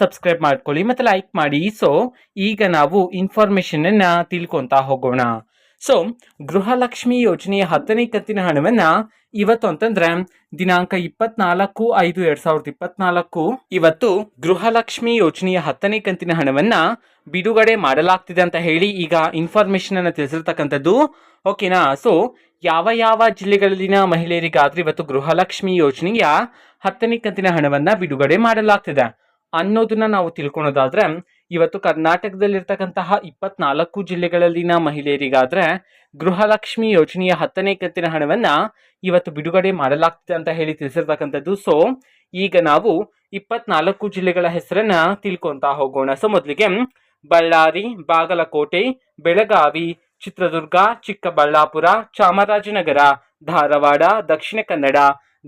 Subscribe ಮಾಡ್ಕೊಳ್ಳಿ ಮತ್ತೆ like ಮಾಡಿ. ಸೊ ಈಗ ನಾವು ಇನ್ಫಾರ್ಮೇಶನ್ ಅನ್ನ ತಿಳ್ಕೊಂತಾ ಹೋಗೋಣ. ಸೊ ಗೃಹಲಕ್ಷ್ಮಿ ಯೋಜನೆಯ ಹತ್ತನೇ ಕಂತಿನ ಹಣವನ್ನ ಇವತ್ತು ಅಂತಂದ್ರೆ ದಿನಾಂಕ ಇಪ್ಪತ್ನಾಲ್ಕು ಐದು ಎರಡ್ ಸಾವಿರದ ಇಪ್ಪತ್ನಾಲ್ಕು ಇವತ್ತು ಗೃಹಲಕ್ಷ್ಮಿ ಯೋಜನೆಯ ಹತ್ತನೇ ಕಂತಿನ ಹಣವನ್ನ ಬಿಡುಗಡೆ ಮಾಡಲಾಗ್ತಿದೆ ಅಂತ ಹೇಳಿ ಈಗ ಇನ್ಫಾರ್ಮೇಶನ್ ಅನ್ನು ತಿಳಿಸಿರ್ತಕ್ಕಂಥದ್ದು. ಓಕೆನಾ ಸೊ ಯಾವ ಯಾವ ಜಿಲ್ಲೆಗಳಲ್ಲಿನ ಮಹಿಳೆಯರಿಗಾದ್ರೆ ಇವತ್ತು ಗೃಹಲಕ್ಷ್ಮಿ ಯೋಜನೆಯ ಹತ್ತನೇ ಕಂತಿನ ಹಣವನ್ನ ಬಿಡುಗಡೆ ಮಾಡಲಾಗ್ತಿದೆ. ಅನ್ನೋದನ್ನ ನಾವು ತಿಳ್ಕೊಳೋದಾದ್ರೆ, ಇವತ್ತು ಕರ್ನಾಟಕದಲ್ಲಿರ್ತಕ್ಕಂತಹ ಇಪ್ಪತ್ನಾಲ್ಕು ಜಿಲ್ಲೆಗಳಲ್ಲಿನ ಮಹಿಳೆಯರಿಗಾದ್ರೆ ಗೃಹಲಕ್ಷ್ಮಿ ಯೋಜನೆಯ ಹತ್ತನೇ ಕಂತಿನ ಹಣವನ್ನ ಇವತ್ತು ಬಿಡುಗಡೆ ಮಾಡಲಾಗ್ತಿದೆ ಅಂತ ಹೇಳಿ ತಿಳಿಸಿರ್ತಕ್ಕಂಥದ್ದು. ಸೊ ಈಗ ನಾವು ಇಪ್ಪತ್ನಾಲ್ಕು ಜಿಲ್ಲೆಗಳ ಹೆಸರನ್ನ ತಿಳ್ಕೊಂತಾ ಹೋಗೋಣ. ಸೊ ಮೊದಲಿಗೆ ಬಳ್ಳಾರಿ, ಬಾಗಲಕೋಟೆ, ಬೆಳಗಾವಿ, ಚಿತ್ರದುರ್ಗ, ಚಿಕ್ಕಬಳ್ಳಾಪುರ, ಚಾಮರಾಜನಗರ, ಧಾರವಾಡ, ದಕ್ಷಿಣ ಕನ್ನಡ,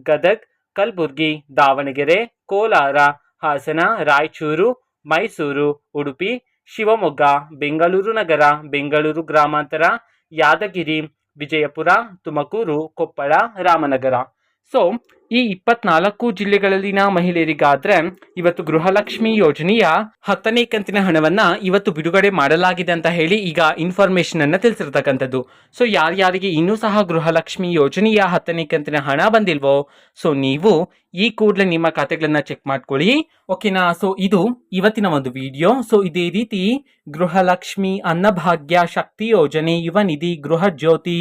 ಗದಗ್, ಕಲಬುರ್ಗಿ, ದಾವಣಗೆರೆ, ಕೋಲಾರ ಹಾಸನ ರಾಯಚೂರು ಮೈಸೂರು ಉಡುಪಿ ಶಿವಮೊಗ್ಗ ಬೆಂಗಳೂರು ನಗರ ಬೆಂಗಳೂರು ಗ್ರಾಮಾಂತರ ಯಾದಗಿರಿ ವಿಜಯಪುರ ತುಮಕೂರು ಕೊಪ್ಪಳ ರಾಮನಗರ. ಸೊ ಈ ಇಪ್ಪತ್ನಾಲ್ಕು ಜಿಲ್ಲೆಗಳಲ್ಲಿನ ಮಹಿಳೆಯರಿಗಾದ್ರೆ ಇವತ್ತು ಗೃಹಲಕ್ಷ್ಮಿ ಯೋಜನೆಯ ಹತ್ತನೇ ಕಂತಿನ ಹಣವನ್ನ ಇವತ್ತು ಬಿಡುಗಡೆ ಮಾಡಲಾಗಿದೆ ಅಂತ ಹೇಳಿ ಈಗ ಇನ್ಫಾರ್ಮೇಶನ್ ಅನ್ನ ತಿಳಿಸಿರ್ತಕ್ಕಂಥದ್ದು. ಸೊ ಯಾರ್ಯಾರಿಗೆ ಇನ್ನೂ ಸಹ ಗೃಹಲಕ್ಷ್ಮಿ ಯೋಜನೆಯ ಹತ್ತನೇ ಕಂತಿನ ಹಣ ಬಂದಿಲ್ವೋ ಸೊ ನೀವು ಈ ಕೂಡಲೇ ನಿಮ್ಮ ಖಾತೆಗಳನ್ನ ಚೆಕ್ ಮಾಡ್ಕೊಳ್ಳಿ. ಓಕೆನಾ ಸೊ ಇದು ಇವತ್ತಿನ ಒಂದು ವಿಡಿಯೋ ಸೊ ಇದೇ ರೀತಿ ಗೃಹಲಕ್ಷ್ಮಿ ಅನ್ನಭಾಗ್ಯ ಶಕ್ತಿ ಯೋಜನೆ ಯುವ ನಿಧಿ ಗೃಹ ಜ್ಯೋತಿ